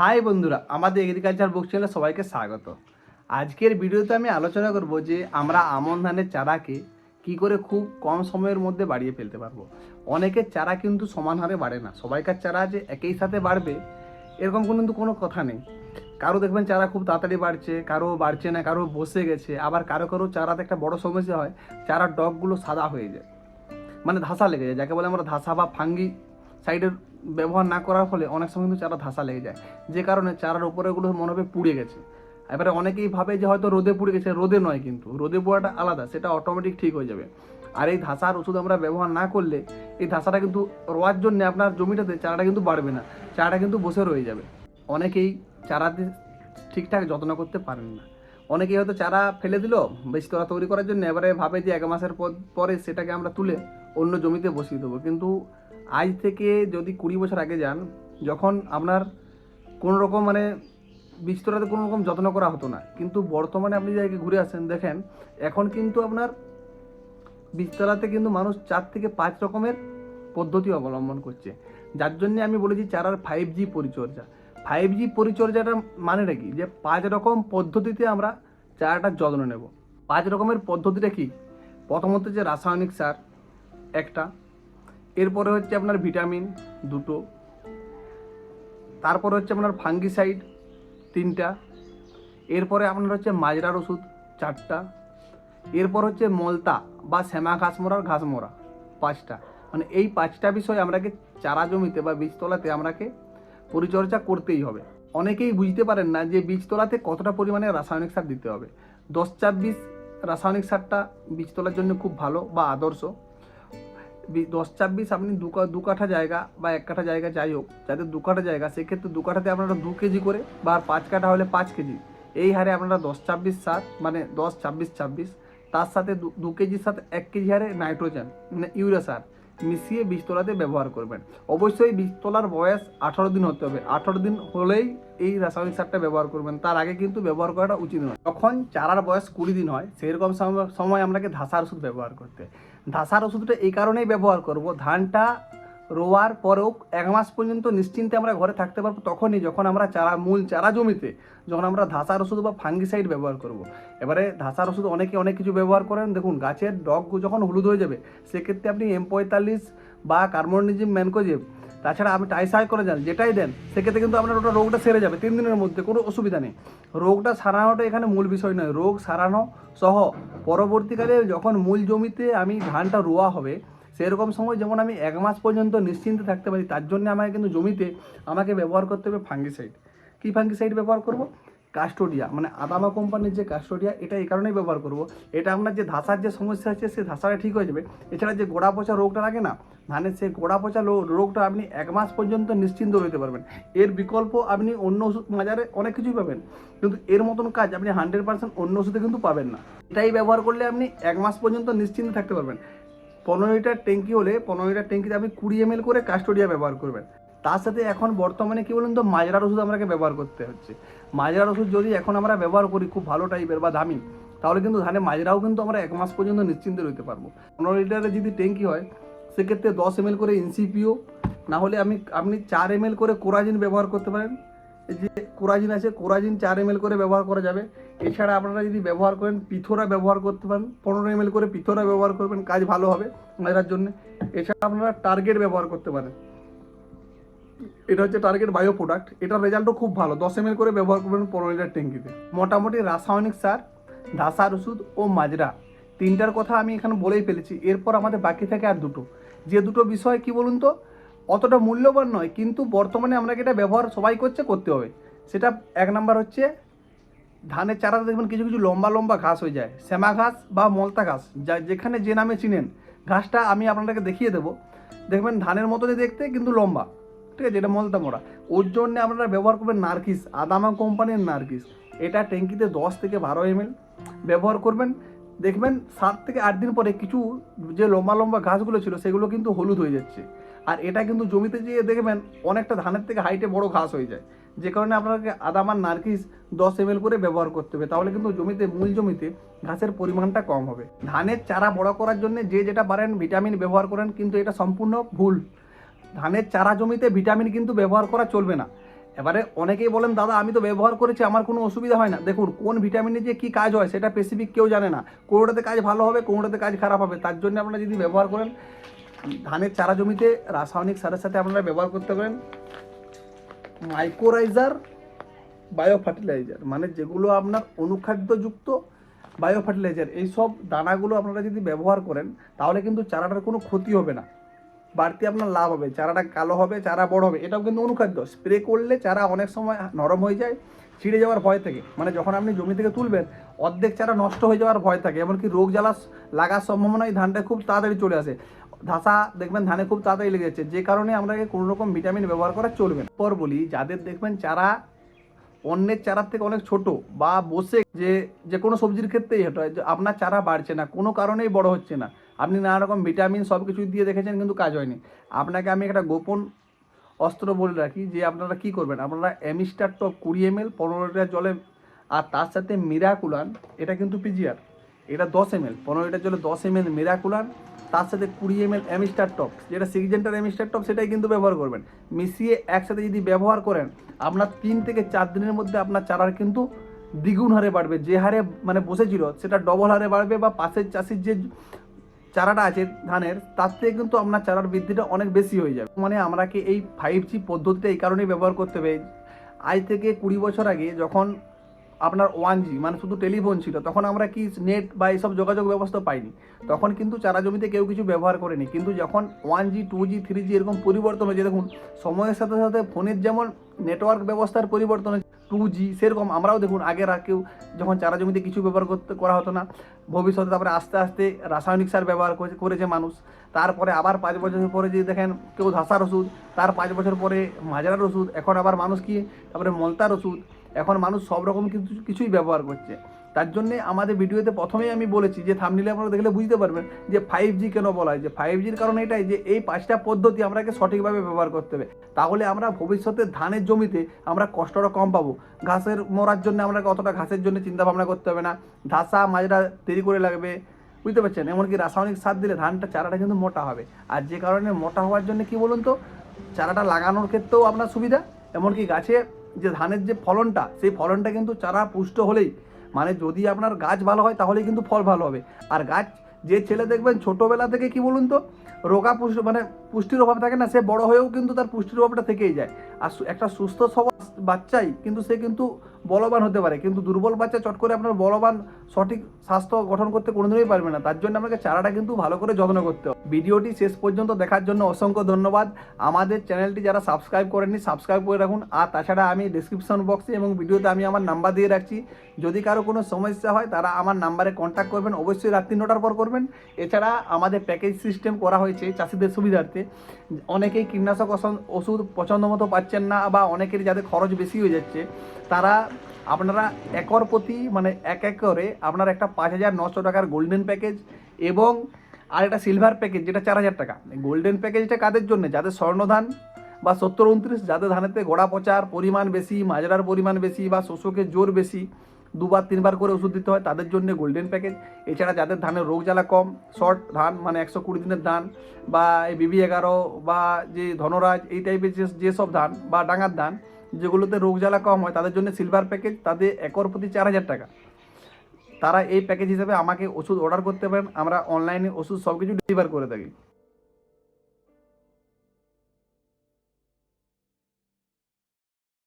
High বন্ধুরা, আমাদের agriculture বুক চ্যানেলে সবাইকে স্বাগত। আজকের ভিডিওতে আমি আলোচনা করব যে আমরা আমন ধানের চারাকে কি করে খুব কম সময়ের মধ্যে বাড়িয়ে ফেলতে পারব। অনেকের চারা কিন্তু সমান হারে বাড়ে না, সবাইকার চারা যে একই সাথে বাড়বে, এরকম কিন্তু কোনো কথা নেই। কারও দেখবেন চারা খুব তাড়াতাড়ি বাড়ছে, কারও বাড়ছে না, কারও বসে গেছে, আবার কারও কারও চারাতে একটা বড় সমস্যা হয়, চারার ডগগুলো সাদা হয়ে যায় মানে ধাসা লেগে যায়, যাকে বলে আমরা ধাসা বা ফাঙ্গি সাইডের ব্যবহার না করার ফলে অনেক সময় কিন্তু চারা ধাসা লেগে যায়। যে কারণে চারার উপরেগুলো মনে হবে পুড়ে গেছে। এবারে অনেকেই ভাবে যে হয়তো রোদে পুড়ে গেছে, রোদে নয় কিন্তু, রোদে পোড়াটা আলাদা, সেটা অটোমেটিক ঠিক হয়ে যাবে। আর এই ধাসার ওষুধ আমরা ব্যবহার না করলে এই ধাসাটা কিন্তু রোয়ার জন্য আপনার জমিটাতে চারাটা কিন্তু বাড়বে না, চারাটা কিন্তু বসে রয়ে যাবে। অনেকেই চারাতে ঠিকঠাক যত্ন করতে পারেন না। অনেকেই হয়তো চারা ফেলে দিল, বেশি তোলা তৈরি করার জন্য, এবারে ভাবে যে এক মাসের পর, পরে সেটাকে আমরা তুলে অন্য জমিতে বসিয়ে দেবো। কিন্তু আজ থেকে যদি কুড়ি বছর আগে যান, যখন আপনার কোনো রকম মানে বীজতলাতে কোনো রকম যত্ন করা হতো না, কিন্তু বর্তমানে আপনি জায়গায় ঘুরে আসেন দেখেন, এখন কিন্তু আপনার বীজতলাতে কিন্তু মানুষ চার থেকে পাঁচ রকমের পদ্ধতি অবলম্বন করছে। যার জন্যে আমি বলেছি চারার ফাইভ জি পরিচর্যা। ফাইভ জি পরিচর্যাটা মানেটা কি? যে পাঁচ রকম পদ্ধতিতে আমরা চারাটার যত্ন নেব। পাঁচ রকমের পদ্ধতিটা কি? প্রথমত যে রাসায়নিক সার, একটা। এরপরে হচ্ছে আপনার ভিটামিন দুটো। তারপরে হচ্ছে আপনার ফাঙ্গিসাইড তিনটা। এরপরে আপনার হচ্ছে মাজরার ওষুধ চারটা। এরপর হচ্ছে মলতা বা শ্যামা ঘাস মরার ঘাস মরা পাঁচটা। মানে এই পাঁচটা বিষয় আমরাকে চারা জমিতে বা বীজতলাতে আমরাকে পরিচর্যা করতেই হবে। অনেকেই বুঝতে পারেন না যে বীজতলাতে কতটা পরিমাণে রাসায়নিক সার দিতে হবে। দশ ছাব্বিশ রাসায়নিক সারটা বীজতলার জন্য খুব ভালো বা আদর্শ। দশ ছাব্বিশ আপনি দু দু কাঠা জায়গা বা এক কাঠা জায়গা যাই হোক যাদের দু কাঠা জায়গা, সেক্ষেত্রে দু কাঠাতে আপনারা দু কেজি করে বা পাঁচ কাঠা হলে পাঁচ কেজি। এই হারে আপনারা দশ ছাব্বিশ সার মানে দশ ছাব্বিশ ছাব্বিশ, তার সাথে দু- কেজির সাথে এক কেজি হারে নাইট্রোজেন মানে ইউরিয়া সার মিশিয়ে বীজতলাতে ব্যবহার করবেন। অবশ্যই বীজতলার বয়স আঠারো দিন হতে হবে। আঠারো দিন হলেই এই রাসায়নিক সারটা ব্যবহার করবেন। তার আগে কিন্তু ব্যবহার করাটা উচিত নয়। যখন চারার বয়স কুড়ি দিন হয়, সেরকম সময়- আমরাকে ধাসার ওষুধ ব্যবহার করতে। ধাসার ওষুধটা এই কারণেই ব্যবহার করব ধানটা রোয়ার পরেও এক মাস পর্যন্ত নিশ্চিন্তে আমরা ঘরে থাকতে পারব তখনই যখন আমরা চারা, মূল চারা জমিতে যখন আমরা ধাসার ওষুধ বা ফাঙ্গিসাইড ব্যবহার করব। এবারে ধাসার ওষুধ অনেকে অনেক কিছু ব্যবহার করেন দেখুন, গাছের ডগ যখন হলুদ হয়ে যাবে, সেক্ষেত্রে আপনি এম পঁয়তাল্লিশ বা কার্বনিজিম ম্যানকোজেব তাছাড়া আপনি টাইসাই করে যান, যেটাই দেন, সেক্ষেত্রে কিন্তু আপনার ওটা রোগটা সেরে যাবে, তিন দিনের মধ্যে, কোনো অসুবিধা নেই। রোগটা সারানোটা এখানে মূল বিষয় নয়, রোগ সারানো সহ পরবর্তীকালে যখন মূল জমিতে আমি ধানটা রোয়া হবে, সেরকম সময় যেমন আমি এক মাস পর্যন্ত নিশ্চিন্তে থাকতে পারি, তার জন্য আমাকে কিন্তু জমিতে আমাকে ব্যবহার করতে হবে ফাঙ্গিসাইড কী ফাঙ্গিসাইড ব্যবহার করব? কাস্টোডিয়া মানে আদামা কোম্পানির যে কাস্টোডিয়া, এটা এই কারণেই ব্যবহার করব। এটা আপনার যে ধাসার যে সমস্যা আছে, সেই ধাসাটা ঠিক হয়ে যাবে। এছাড়া যে গোড়া পচা রোগটা লাগে না ধানের সেই গোড়া পচা রোগটা আপনি এক মাস পর্যন্ত নিশ্চিন্ত রইতে পারবেন। এর বিকল্প আপনি অন্য ওষুধ বাজারে অনেক কিছুই পাবেন। কিন্তু এর মতন কাজ আপনি হান্ড্রেড পার্সেন্ট অন্য ওষুধে কিন্তু পাবেন না। এটাই ব্যবহার করলে আপনি এক মাস পর্যন্ত নিশ্চিন্তে থাকতে পারবেন। পনেরো লিটার ট্যাঙ্কি হলে পনেরো লিটার ট্যাঙ্কিতে আপনি কুড়ি এম করে কাস্টোডিয়া ব্যবহার করবেন। তার সাথে এখন বর্তমানে কি বলুন তো, মাজরার ওষুধ আমাকে ব্যবহার করতে হচ্ছে। মাজরার ওষুধ যদি এখন আমরা ব্যবহার করি খুব ভালো টাইপের বা দামি, তাহলে কিন্তু ধানে মাজরাও কিন্তু আমরা এক মাস পর্যন্ত নিশ্চিন্তে রইতে পারব। পনেরো লিটারের যদি ট্যাঙ্কি হয়, সেক্ষেত্রে দশ এম করে ইনসিপিও না হলে আমি, আপনি চার এম করে কোরাজিন ব্যবহার করতে পারেন। যে কোরাজিন আছে, কোরাজিন চার এম করে ব্যবহার করা যাবে। এছাড়া আপনারা যদি ব্যবহার করেন, পিথোরা ব্যবহার করতে পারেন। পনেরো এম করে পিথোরা ব্যবহার করবেন, কাজ ভালো হবে মাজরার জন্য। এছাড়া আপনারা টার্গেট ব্যবহার করতে পারেন। এটা হচ্ছে টার্গেট বায়ো প্রোডাক্ট এটার রেজাল্টও খুব ভালো। দশ এম করে ব্যবহার করবেন পনেরো লিটার ট্যাঙ্কিতে। মোটামুটি রাসায়নিক সার ধাসার ওষুধ ও মাজরা। তিনটার কথা আমি এখানে বলেই ফেলেছি। এরপর আমাদের বাকি থাকে আর দুটো। যে দুটো বিষয় কি বলুন তো? অতটা মূল্যবান নয়, কিন্তু বর্তমানে আমরা এটা ব্যবহার সবাই করছে, করতে হবে। সেটা এক নাম্বার হচ্ছে, ধানের চারাতে দেখবেন কিছু কিছু লম্বা লম্বা ঘাস হয়ে যায়। শ্যামা ঘাস বা মলতা ঘাস। যা যেখানে যে নামে চিনেন। ঘাসটা আমি আপনাদেরকে দেখিয়ে দেবো। দেখবেন ধানের মতনই দেখতে, কিন্তু লম্বা। ঠিক আছে এটা মলতা মোড়া। ওর জন্য আপনারা ব্যবহার করবেন নার্কিস আদামা কোম্পানির নার্কিস এটা ট্যাঙ্কিতে দশ থেকে বারো এম ব্যবহার করবেন। দেখবেন সাত থেকে আট দিন পরে কিছু যে লম্বা লম্বা ঘাসগুলো ছিল, সেগুলো কিন্তু হলুদ হয়ে যাচ্ছে। আর এটা কিন্তু জমিতে যেয়ে দেখবেন অনেকটা ধানের থেকে হাইটে বড় ঘাস হয়ে যায়। যে কারণে আপনাকে আদামান নার্কিস দশ এম করে ব্যবহার করতে হবে। তাহলে কিন্তু জমিতে, মূল জমিতে ঘাসের পরিমাণটা কম হবে। ধানের চারা বড় করার জন্য যে যেটা পারেন ভিটামিন ব্যবহার করেন, কিন্তু এটা সম্পূর্ণ ভুল। ধানের চারা জমিতে ভিটামিন কিন্তু ব্যবহার করা চলবে না। এবারে অনেকেই বলেন, দাদা, আমি তো ব্যবহার করেছি, আমার কোনো অসুবিধা হয় না। দেখুন, কোন ভিটামিনে যে কী কাজ হয় সেটা স্পেসিফিক কেউ জানে না। কোনোটাতে কাজ ভালো হবে, কোনোটাতে কাজ খারাপ হবে। তার জন্য আপনারা যদি ব্যবহার করেন, ধানের চারা জমিতে রাসায়নিক সারের সাথে আপনারা ব্যবহার করতে পারেন। মাইক্রোরাইজার বায়ো ফার্টিলাইজার মানে যেগুলো আপনার অনুখাদ্যযুক্ত বায়ো ফার্টিলাইজার এইসব দানাগুলো আপনারা যদি ব্যবহার করেন, তাহলে কিন্তু চারাটার কোনো ক্ষতি হবে না। বাড়তি আপনার লাভ হবে, চারাটা কালো হবে, চারা বড় হবে, এটাও কিন্তু অনুখাদ্য। স্প্রে করলে চারা অনেক সময় নরম হয়ে যায়, ছিঁড়ে যাওয়ার ভয় থাকে। মানে যখন আপনি জমি থেকে তুলবেন, অর্ধেক চারা নষ্ট হয়ে যাওয়ার ভয় থাকে, এমনকি রোগ জ্বালা লাগার সম্ভাবনা এই ধানটা খুব তাড়াতাড়ি চলে আসে। ধাসা, দেখবেন ধানে খুব তাড়াতাড়ি লেগে যাচ্ছে, যে কারণে আপনাকে কোনো রকম ভিটামিন ব্যবহার করা চলবে না। পর বলি, যাদের দেখবেন চারা অন্যের চারার থেকে অনেক ছোট বা বসে যে যে কোনো সবজির ক্ষেত্রেই এটা আপনার চারা বাড়ছে না, কোনো কারণেই বড় হচ্ছে না। আপনি নানা রকম ভিটামিন সব কিছু দিয়ে দেখেছেন, কিন্তু কাজ হয়নি। আপনাকে আমি একটা গোপন অস্ত্র বলে রাখি যে আপনারা কি করবেন, আপনারা এমিস্টার টপ কুড়ি এম এল পনেরো লিটার জলে, আর তার সাথে মিরাকুলান, এটা কিন্তু পিজিআর, এটা দশ এম এল পনেরো লিটার জলে দশ এম এল মিরাকুলান, তার সাথে কুড়ি এম এল এমিস্টার টপ, যেটা সিক্সজেন্টার এমিস্টার টপ, সেটাই কিন্তু ব্যবহার করবেন। মিশিয়ে একসাথে যদি ব্যবহার করেন, আপনার তিন থেকে চার দিনের মধ্যে আপনার চারার কিন্তু দ্বিগুণ হারে বাড়বে। যে হারে মানে বসেছিল, সেটা ডবল হারে বাড়বে বা পাশের চাষির যে চারাটা আছে ধানের, তার থেকে কিন্তু আপনার চারার বৃদ্ধিটা অনেক বেশি হয়ে যাবে। মানে আমরাকে এই ফাইভ জি পদ্ধতিটা এই কারণেই ব্যবহার করতে হবে। আজ থেকে কুড়ি বছর আগে যখন আপনার ওয়ান জি মানে শুধু টেলিফোন ছিল, তখন আমরা কি নেট বা এইসব যোগাযোগ ব্যবস্থা পাইনি। তখন কিন্তু চারা জমিতে কেউ কিছু ব্যবহার করেনি, কিন্তু যখন one G two G three G এরকম পরিবর্তন হয়েছে, দেখুন, সময়ের সাথে সাথে ফোনের যেমন নেটওয়ার্ক ব্যবস্থার পরিবর্তন হয়েছে টু জি সেরকম, আমরাও দেখুন, আগের আর কেউ যখন চারা জমিতে কিছু ব্যবহার করতে, করা হতো না, ভবিষ্যতে তারপরে আস্তে আস্তে রাসায়নিক সার ব্যবহার করেছে মানুষ। তারপরে আবার পাঁচ বছর পরে যদি দেখেন, কেউ ধাসার ওষুধ, তার পাঁচ বছর পরে মাজরার ওষুধ, এখন আবার মানুষ কি, তারপরে মলতার ওষুধ এখন মানুষ সব রকম কিছু কিছুই ব্যবহার করছে। তার জন্যে আমাদের ভিডিওতে প্রথমেই আমি বলেছি যে থামনিলে আপনারা দেখলে বুঝতে পারবেন যে ফাইভ জি কেন বলা হয়? যে ফাইভ জির কারণ এটাই যে এই পাঁচটা পদ্ধতি আমরাকে সঠিকভাবে ব্যবহার করতে হবে। তাহলে আমরা ভবিষ্যতে ধানের জমিতে আমরা কষ্টটা কম পাবো। ঘাসের মরার জন্য আমরা অতটা ঘাসের জন্য চিন্তা ভাবনা করতে হবে না। ধাসা, মাজরা দেরি করে লাগবে। বুঝতে পারছেন? এমনকি রাসায়নিক সার দিলে ধানটা চারাটা কিন্তু মোটা হবে। আর যে কারণে মোটা হওয়ার জন্য কি বলুন তো? চারাটা লাগানোর ক্ষেত্রেও আপনার সুবিধা। এমনকি গাছে যে ধানের যে ফলনটা, সেই ফলনটা কিন্তু চারা পুষ্ট হলেই মানে যদি আপনার গাছ ভালো হয় তাহলেই কিন্তু ফল ভালো হবে। আর গাছ যে ছেলে দেখবেন ছোটোবেলা থেকে কি বলুন তো, রোগা পুষ্টি মানে পুষ্টির অভাব থাকে না, সে বড় হয়েও কিন্তু তার পুষ্টির অভাবটা থেকেই যায়। আর একটা সুস্থ সবল বাচ্চাই কিন্তু সে কিন্তু বলবান হতে পারে। কিন্তু দুর্বল বাচ্চা চট করে আপনার বলবান সঠিক স্বাস্থ্য গঠন করতে কোনোদিনই পারবে না। তার জন্য আপনাকে চারাটা কিন্তু ভালো করে যত্ন করতে হবে। ভিডিওটি শেষ পর্যন্ত দেখার জন্য অসংখ্য ধন্যবাদ। আমাদের চ্যানেলটি যারা সাবস্ক্রাইব করেননি, সাবস্ক্রাইব করে রাখুন। আর তাছাড়া আমি ডিসক্রিপশন বক্সে এবং ভিডিওতে আমি আমার নাম্বার দিয়ে রাখছি। যদি কারও কোনো সমস্যা হয়, তারা আমার নাম্বারে কন্ট্যাক্ট করবেন। অবশ্যই রাত্রি নটার পর করবেন। এছাড়া আমাদের প্যাকেজ সিস্টেম করা হয়েছে চাষিদের সুবিধার্থে। অনেকেই কীটনাশক ওষুধ- পছন্দ মতো পাচ্ছেন না বা অনেকেরই যাদের খরচ বেশি হয়ে যাচ্ছে, তারা আপনারা একর প্রতি মানে এক একরে আপনার একটা পাঁচ হাজার নশো টাকার গোল্ডেন প্যাকেজ এবং আর একটা সিলভার প্যাকেজ যেটা চার হাজার টাকা। গোল্ডেন প্যাকেজটা কাদের জন্য? যাদের স্বর্ণধান বা সত্তর উনত্রিশ যাদের ধানেতে গোড়া পচার পরিমাণ বেশি, মাজরার পরিমাণ বেশি বা শোষকের জোর বেশি, দুবার, তিনবার করে ওষুধ দিতে হয়, তাদের জন্য গোল্ডেন প্যাকেজ এছাড়া যাদের ধানের রোগ জ্বালা কম শর্ট ধান মানে একশো কুড়ি দিনের ধান বা বিবি এগারো বা যে ধনরাজ, এই টাইপের যে যেসব ধান বা ডাঙার ধান যেগুলোতে রোগ জ্বালা কম হয়, তাদের জন্য সিলভার প্যাকেজ তাদের একর প্রতি চার হাজার টাকা। তারা এই প্যাকেজ হিসেবে আমাকে ওষুধ অর্ডার করতে পারেন, আমরা অনলাইনে ওষুধ সব কিছু ডেলিভার করে থাকি।